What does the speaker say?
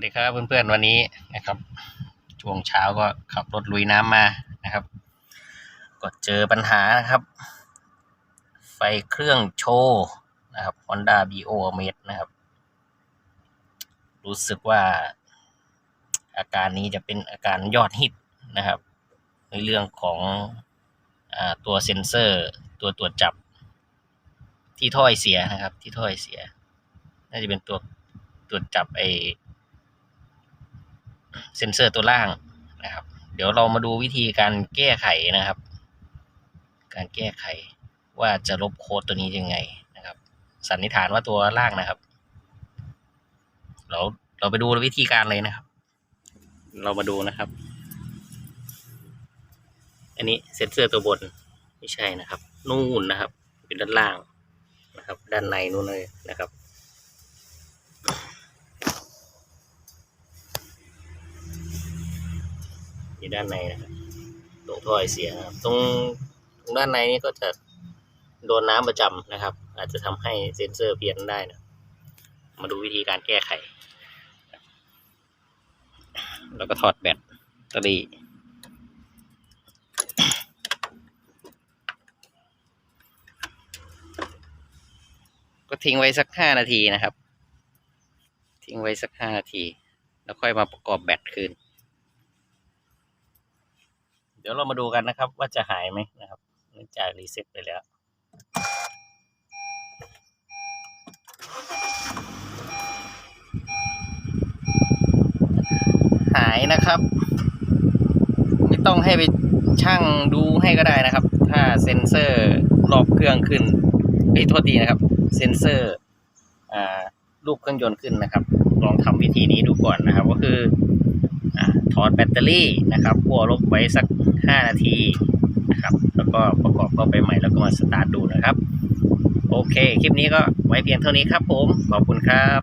สดีครับเพื่อนๆวันนี้นะครับ ช่วงเช้าก็ขับรถลุยน้ำมานะครับ ก็เจอปัญหานะครับ ไฟเครื่องโชว์นะครับ Honda BO m a t นะครับ รู้สึกว่าอาการนี้จะเป็นอาการยอดฮิตนะครับ ในเรื่องของอตัวเซ็นเซอร์ตัวตรวจจับที่ถ้อยเสียนะครับ ที่ถ้อยเสีย น่าจะเป็นตัวตรวจจับไอ เซ็นเซอร์ตัวล่างนะครับ เดี๋ยวเรามาดูวิธีการแก้ไขนะครับ การแก้ไขว่าจะลบโค้ดตัวนี้ยังไงนะครับ สันนิษฐานว่าตัวล่างนะครับ เราเราไปดูวิธีการเลยนะครับ เรามาดูนะครับ อันนี้เซ็นเซอร์ตัวบนไม่ใช่นะครับ นู่นนะครับ เป็นด้านล่างนะครับ ด้านในนู่นเลยนะครับ อยู่ด้านในนะครับตรงท่อไอเสียนะครับตรงตรงด้านในนี่ก็จะโดนน้ำประจำนะครับ อาจจะทำให้เซ็นเซอร์เปลี่ยนได้นะมาดูวิธีการแก้ไข แล้วก็ถอดแบตเตอรี่ก็ทิ้งไว้สักห้านาทีนะครับ ทิ้งไว้สักห้านาที แล้วค่อยมาประกอบแบตคืน เดี๋ยวเรามาดูกันนะครับ ว่าจะหายไหมนะครับเนื่องจากรีเซ็ตไปแล้วหายนะครับ ไม่ต้องให้ไปช่างดูให้ก็ได้นะครับ ถ้าเซ็นเซอร์รอบเครื่องขึ้นเอ้ยโทษทีนะครับ เซ็นเซอร์อ่ารูปเครื่องยนต์ขึ้นนะครับ ลองทำวิธีนี้ดูก่อนนะครับ ก็คืออถอดแบตเตอรี่นะครับขั้วลบไว้สัก 5 นาทีนะครับ แล้วก็ประกอบเข้าไปใหม่แล้วก็มาสตาร์ทดูนะครับ โอเค คลิปนี้ก็ไว้เพียงเท่านี้ครับผม ขอบคุณครับ